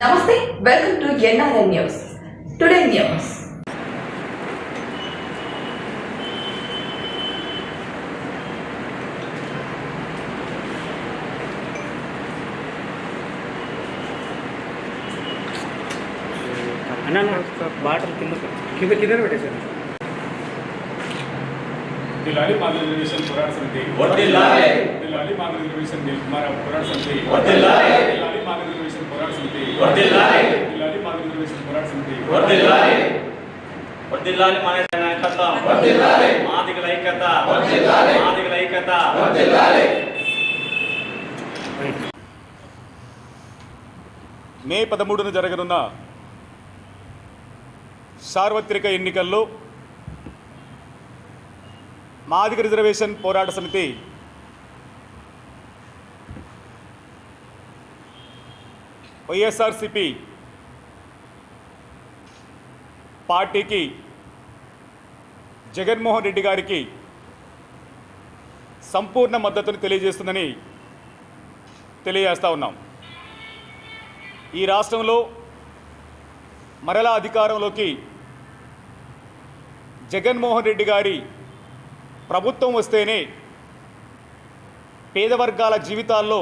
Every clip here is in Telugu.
నమస్తే welcome to NRI news today news అన్న బాటలు కింద కింద కింద పెట్టేశారు పోరాట సమితి. పోరాట సమితి వర్ధిల్లాలి. వర్ధిల్లాలి మాధవ రిజర్వేషన్ పోరాట సమితి వర్ధిల్లాలి. వర్ధిల్లాలి మాధవ రిజర్వేషన్ పోరాట సమితి వర్ధిల్లాలి వర్ధిల్లాలి మన నాయకత్వం వర్ధిల్లాలి. మాదిగల ఐక్యత వర్ధిల్లాలి. మాదిగల ఐక్యత వర్ధిల్లాలి. మే పదమూడున జరగనున్న సార్వత్రిక ఎన్నికల్లో మాదిగ రిజర్వేషన్ పోరాట సమితి వైఎస్ఆర్సిపి పార్టీకి జగన్మోహన్ రెడ్డి గారికి సంపూర్ణ మద్దతును తెలియజేస్తుందని తెలియజేస్తూ ఉన్నాం. ఈ రాష్ట్రంలో మరలా అధికారంలోకి జగన్మోహన్ రెడ్డి గారి ప్రభుత్వం వస్తేనే పేద వర్గాల జీవితాల్లో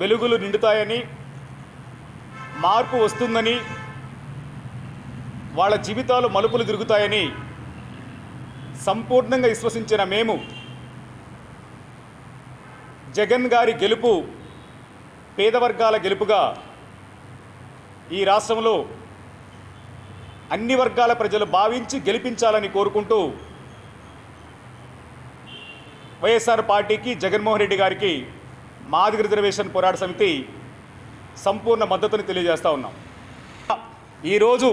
వెలుగులు నిండుతాయని మార్పు వస్తుందని వాళ్ళ జీవితాలు మలుపులు తిరుగుతాయని సంపూర్ణంగా విశ్వసించిన మేము జగన్ గారి గెలుపు పేద వర్గాల గెలుపుగా ఈ రాష్ట్రంలో అన్ని వర్గాల ప్రజలు భావించి గెలిపించాలని కోరుకుంటూ వైఎస్ఆర్ పార్టీకి జగన్మోహన్ రెడ్డి గారికి మాదిగ రిజర్వేషన్ పోరాట సమితి సంపూర్ణ మద్దతుని తెలియజేస్తూ ఉన్నాం. ఈరోజు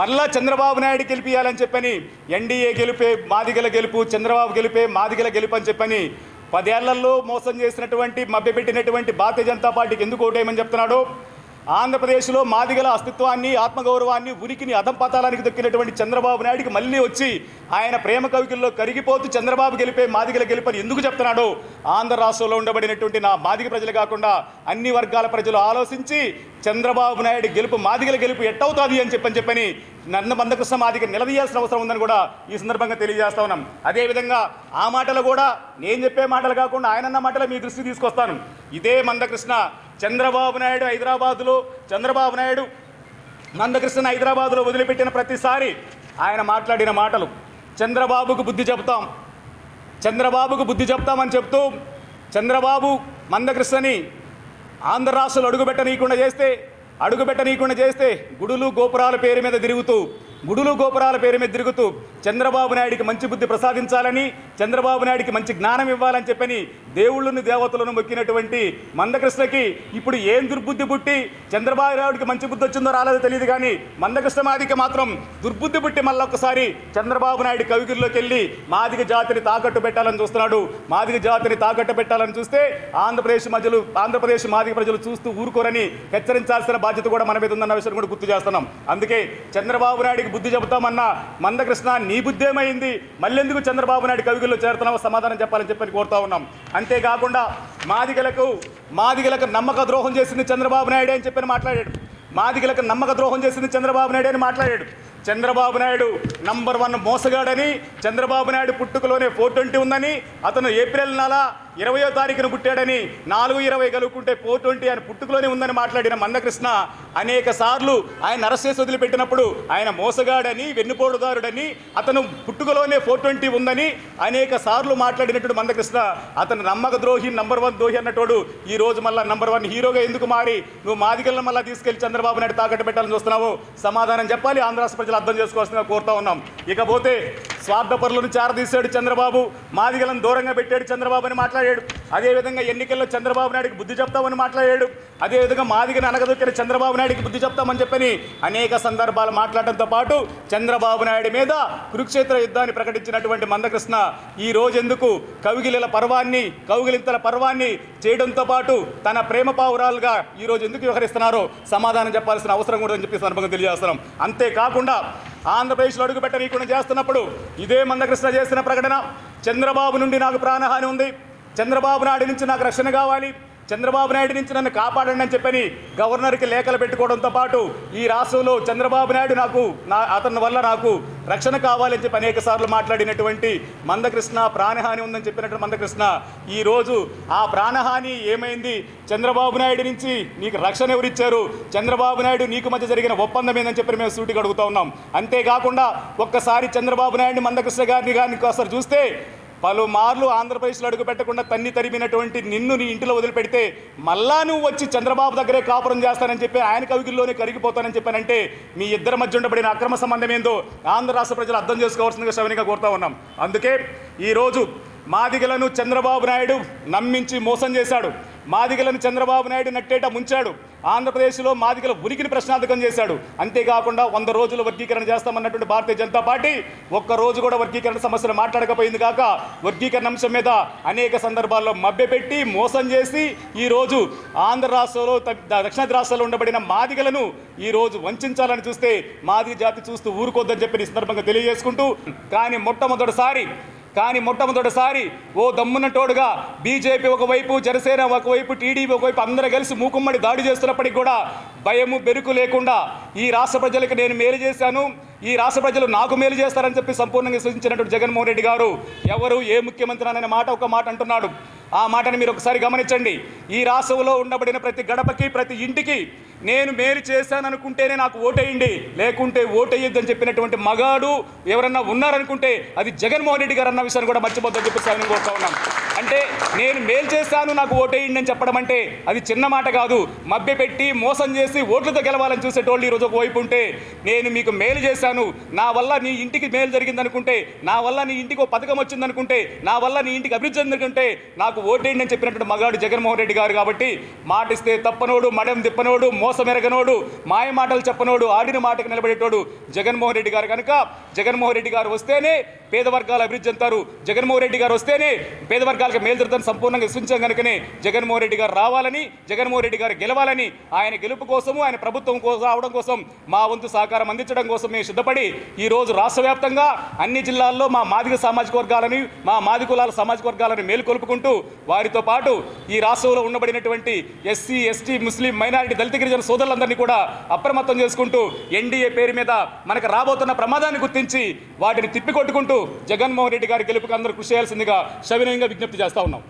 మళ్ళా చంద్రబాబు నాయుడు గెలిపియాలని చెప్పని ఎన్డీఏ గెలిపే మాదిగల గెలుపు చంద్రబాబు గెలిపే మాదిగల గెలుపు అని చెప్పని పదేళ్ళలో మోసం చేసినటువంటి మభ్యపెట్టినటువంటి భారతీయ జనతా పార్టీకి ఎందుకు ఓటేయమని చెప్తున్నాడో? ఆంధ్రప్రదేశ్లో మాదిగల అస్తిత్వాన్ని ఆత్మగౌరవాన్ని ఉనికిని అధంపతాలానికి దొక్కినటువంటి చంద్రబాబు నాయుడికి మళ్ళీ వచ్చి ఆయన ప్రేమ కవికల్లో కరిగిపోతూ చంద్రబాబు గెలిపే మాదిగల గెలుపని ఎందుకు చెప్తున్నాడు ఆంధ్ర రాష్ట్రంలో ఉండబడినటువంటి నా మాదిగ ప్రజలు కాకుండా అన్ని వర్గాల ప్రజలు ఆలోచించి చంద్రబాబు నాయుడు గెలుపు మాదిగల గెలుపు ఎట్టవుతుంది అని చెప్పని చెప్పని నన్న మందకృష్ణ మాదిగ నిలదీయాల్సిన అవసరం ఉందని కూడా ఈ సందర్భంగా తెలియజేస్తా ఉన్నాం. అదేవిధంగా ఆ మాటలు కూడా నేను చెప్పే మాటలు కాకుండా ఆయనన్న మాటలు మీ దృష్టికి తీసుకొస్తాను. ఇదే మందకృష్ణ చంద్రబాబు నాయుడు హైదరాబాదులో చంద్రబాబు నాయుడు మందకృష్ణ హైదరాబాదులో వదిలిపెట్టిన ప్రతిసారి ఆయన మాట్లాడిన మాటలు చంద్రబాబుకు బుద్ధి చెప్తాం చంద్రబాబుకు బుద్ధి చెప్తామని చెప్తూ చంద్రబాబు మందకృష్ణని ఆంధ్ర రాష్ట్రాలు అడుగుపెట్టనీయకుండా చేస్తే అడుగుపెట్టనీయకుండా చేస్తే గుడులు గోపురాల పేరు మీద తిరుగుతూ గుడులు గోపురాల పేరు మీద తిరుగుతూ చంద్రబాబు నాయుడికి మంచి బుద్ధి ప్రసాదించాలని చంద్రబాబు నాయుడికి మంచి జ్ఞానం ఇవ్వాలని చెప్పని దేవుళ్ళను దేవతలను మొక్కినటువంటి మందకృష్ణకి ఇప్పుడు ఏం దుర్బుద్ధి పుట్టి చంద్రబాబు నాయుడికి మంచి బుద్ధి వచ్చిందో రాలేదో తెలియదు కానీ మందకృష్ణ మాదికి మాత్రం దుర్బుద్ధి పుట్టి మళ్ళొక్కసారి చంద్రబాబు నాయుడు కవిగిరిలోకి వెళ్ళి మాదిగ జాతిని తాకట్టు పెట్టాలని చూస్తున్నాడు. మాదిగ జాతిని తాకట్టు పెట్టాలని చూస్తే ఆంధ్రప్రదేశ్ మధ్యలు ఆంధ్రప్రదేశ్ మాదిగ ప్రజలు చూస్తూ ఊరుకోరని హెచ్చరించాల్సిన బాధ్యత కూడా మన మీద ఉందన్న విషయం కూడా గుర్తు చేస్తున్నాం. అందుకే చంద్రబాబు నాయుడికి బుద్ధి చెబుతామన్నా మందకృష్ణ నీ బుద్ధేమైంది మళ్ళెందుకు చంద్రబాబు నాయుడు కవిగుల్లో చేరుతున్నావో సమాధానం చెప్పాలని చెప్పని కోరుతా ఉన్నాం. అంతేకాకుండా మాదిగలకు మాదిగలకు నమ్మక ద్రోహం చేసింది చంద్రబాబు నాయుడు అని చెప్పని మాట్లాడాడు. మాదిగలకు నమ్మక ద్రోహం చేసింది చంద్రబాబు నాయుడు అని మాట్లాడాడు. చంద్రబాబు నాయుడు నంబర్ వన్ మోసగాడని చంద్రబాబు నాయుడు పుట్టుకలోనే ఫోర్ ట్వంటీ ఉందని అతను ఏప్రిల్ నెల ఇరవయో తారీఖున పుట్టాడని నాలుగు ఇరవై కలుపుకుంటే ఫోర్ ట్వంటీ ఆయన పుట్టుకలోనే ఉందని మాట్లాడిన మందకృష్ణ అనేక సార్లు ఆయన అరెస్ట్ చేసి వదిలిపెట్టినప్పుడు ఆయన మోసగాడని వెన్నుపోటుదారుడని అతను పుట్టుకలోనే ఫోర్ ట్వంటీ ఉందని అనేక సార్లు మాట్లాడినటువంటి మందకృష్ణ. అతను నమ్మక ద్రోహి నంబర్ వన్ ద్రోహి అన్నటోడు ఈ రోజు మళ్ళీ నంబర్ వన్ హీరోగా ఎందుకు మారి? నువ్వు మాదిగలను మళ్ళీ తీసుకెళ్ళి చంద్రబాబు నాయుడు తాకట్టు పెట్టాలని చూస్తున్నావు. సమాధానం చెప్పాలి. ఆంధ్ర ప్రజలు అర్థం చేసుకోవాల్సిందిగా కోరుతా ఉన్నాం. ఇకపోతే స్వార్థపరులను చారదీశాడు చంద్రబాబు. మాదిగలను దూరంగా పెట్టాడు చంద్రబాబు అని మాట్లాడాడు. అదేవిధంగా ఎన్నికల్లో చంద్రబాబు నాయుడికి బుద్ధి చెప్తామని మాట్లాడాడు. అదేవిధంగా మాదిగని అనగదొక్కిన చంద్రబాబు నాయుడికి బుద్ధి చెప్తామని చెప్పని అనేక సందర్భాలు మాట్లాడటంతో పాటు చంద్రబాబు నాయుడు మీద కురుక్షేత్ర యుద్ధాన్ని ప్రకటించినటువంటి మందకృష్ణ ఈ రోజెందుకు కవిగిలిల పర్వాన్ని కౌగిలింతల పర్వాన్ని చేయడంతో పాటు తన ప్రేమ పావురాలుగా ఈ రోజు ఎందుకు వ్యవహరిస్తున్నారో సమాధానం చెప్పాల్సిన అవసరం కూడా అని చెప్పి సందర్భంగా తెలియజేస్తున్నాం. అంతేకాకుండా ఆంధ్రప్రదేశ్లో అడుగుపెట్టనీయకుండా చేస్తున్నప్పుడు ఇదే మందకృష్ణ చేసిన ప్రకటన చంద్రబాబు నుండి నాకు ప్రాణహాని ఉంది. చంద్రబాబు నాయుడు నుంచి నాకు రక్షణ కావాలి. చంద్రబాబు నాయుడు నుంచి నన్ను కాపాడండి అని చెప్పని గవర్నర్కి లేఖలు పెట్టుకోవడంతో పాటు ఈ రాష్ట్రంలో చంద్రబాబు నాయుడు నాకు నా అతని వల్ల నాకు రక్షణ కావాలని చెప్పి అనేక సార్లు మాట్లాడినటువంటి మందకృష్ణ ప్రాణహాని ఉందని చెప్పినటువంటి మందకృష్ణ ఈరోజు ఆ ప్రాణహాని ఏమైంది? చంద్రబాబు నాయుడు నుంచి నీకు రక్షణ ఎవరిచ్చారు? చంద్రబాబు నాయుడు నీకు మధ్య జరిగిన ఒప్పందం ఏందని చెప్పి మేము సూటిగా అడుగుతూ ఉన్నాం. అంతేకాకుండా ఒక్కసారి చంద్రబాబు నాయుడు మందకృష్ణ గారిని గారిని ఒకసారి చూస్తే పలుమార్లు ఆంధ్రప్రదేశ్లో అడుగు పెట్టకుండా తన్ని తరిమినటువంటి నిన్ను నీ ఇంటిలో వదిలిపెడితే మళ్ళా నువ్వు వచ్చి చంద్రబాబు దగ్గరే కాపురం చేస్తానని చెప్పి ఆయన కవిగిల్లోనే కరిగిపోతానని చెప్పానంటే మీ ఇద్దరి మధ్య ఉండబడిన అక్రమ సంబంధం ఏందో ఆంధ్ర రాష్ట్ర ప్రజలు అర్థం చేసుకోవాల్సిందిగా శ్రవణిగా కోరుతా ఉన్నాం. అందుకే ఈరోజు మాదిగలను చంద్రబాబు నాయుడు నమ్మించి మోసం చేశాడు. మాదిగలను చంద్రబాబు నాయుడు నట్టేట ముంచాడు. ఆంధ్రప్రదేశ్లో మాదిగల ఉనికిని ప్రశ్నార్థకం చేశాడు. అంతేకాకుండా వంద రోజులు వర్గీకరణ చేస్తామన్నటువంటి భారతీయ జనతా పార్టీ ఒక్క రోజు కూడా వర్గీకరణ సమస్యలు మాట్లాడకపోయింది కాక వర్గీకరణ అంశం మీద అనేక సందర్భాల్లో మభ్యపెట్టి మోసం చేసి ఈరోజు ఆంధ్ర రాష్ట్రంలో దక్షిణాది రాష్ట్రాల్లో ఉండబడిన మాదిగలను ఈరోజు వంచాలని చూస్తే మాదిగ జాతి చూస్తూ ఊరుకోద్దని చెప్పి ఈ సందర్భంగా తెలియజేసుకుంటూ కానీ మొట్టమొదటిసారి కానీ మొట్టమొదటిసారి ఓ దమ్మునటోడుగా బీజేపీ ఒకవైపు జనసేన ఒకవైపు టీడీపీ ఒకవైపు అందరూ కలిసి మూకుమ్మడి దాడి చేస్తున్నప్పటికీ కూడా భయము బెరుకు లేకుండా ఈ రాష్ట్ర ప్రజలకు నేను మేలు చేశాను. ఈ రాష్ట్ర ప్రజలు నాకు మేలు చేస్తారని చెప్పి సంపూర్ణంగా సూచించినటువంటి జగన్మోహన్ రెడ్డి గారు ఎవరు ఏ ముఖ్యమంత్రి అనే మాట ఒక మాట అంటున్నాడు. ఆ మాటని మీరు ఒకసారి గమనించండి. ఈ రాష్ట్రంలో ఉండబడిన ప్రతి గడపకి ప్రతి ఇంటికి నేను మేలు చేశాననుకుంటేనే నాకు ఓటేయండి. లేకుంటే ఓటేయొద్దని చెప్పినటువంటి మగాడు ఎవరన్నా ఉన్నారనుకుంటే అది జగన్మోహన్ రెడ్డి గారు అన్న విషయాన్ని కూడా మర్చిపోద్దని చెప్పి నేను కోరుతా ఉన్నాం. అంటే నేను మేలు చేశాను నాకు ఓటేయండి అని చెప్పడం అంటే అది చిన్న మాట కాదు. మభ్యపెట్టి మోసం చేసి ఓట్లతో గెలవాలని చూసేటోళ్ళు ఈరోజు ఒకవైపు ఉంటే నేను మీకు మేలు చేశాను. నా వల్ల నీ ఇంటికి మేలు జరిగిందనుకుంటే నా వల్ల నీ ఇంటికి ఒక పథకం వచ్చిందనుకుంటే నా వల్ల నీ ఇంటికి అభివృద్ధి చెందుకుంటే నాకు ఓటేయండి అని చెప్పినటువంటి మగాడు జగన్మోహన్ రెడ్డి గారు కాబట్టి మాటిస్తే తప్పనోడు మడం తిప్పనోడు మోసమెరగనోడు మాయ మాటలు చెప్పనోడు ఆడిన మాటకు నిలబడేటోడు జగన్మోహన్ రెడ్డి గారు. కనుక జగన్మోహన్ రెడ్డి గారు వస్తేనే పేదవర్గాలు అభివృద్ధి చెందుతారు. జగన్మోహన్ రెడ్డి గారు వస్తేనే పేద వర్గాలకు మేలు సంపూర్ణంగా విశ్వించాం కనుకనే జగన్మోహన్ రెడ్డి గారు రావాలని జగన్మోహన్ రెడ్డి గారు గెలవాలని ఆయన గెలుపు కోసము ఆయన ప్రభుత్వం కోసం రావడం కోసం మా వంతు సహకారం అందించడం కోసం మేము సిద్ధపడి ఈ రోజు రాష్ట్ర వ్యాప్తంగా అన్ని జిల్లాల్లో మా మాదిగ సామాజిక వర్గాలని మా మాది కులాల సామాజిక వర్గాలను మేలుకొల్పుకుంటూ వారితో పాటు ఈ రాష్ట్రంలో ఉండబడినటువంటి ఎస్సీ ఎస్టీ ముస్లిం మైనారిటీ దళిత గిరిజన సోదరులందరినీ కూడా అప్రమత్తం చేసుకుంటూ ఎన్డీఏ పేరు మీద మనకు రాబోతున్న ప్రమాదాన్ని గుర్తించి వాటిని తిప్పికొట్టుకుంటూ జగన్మోహన్ రెడ్డి గారి గెలుపుకు అందరూ కృషి చేయాల్సిందిగా సవినయంగా విజ్ఞప్తి చేస్తూ ఉన్నాం.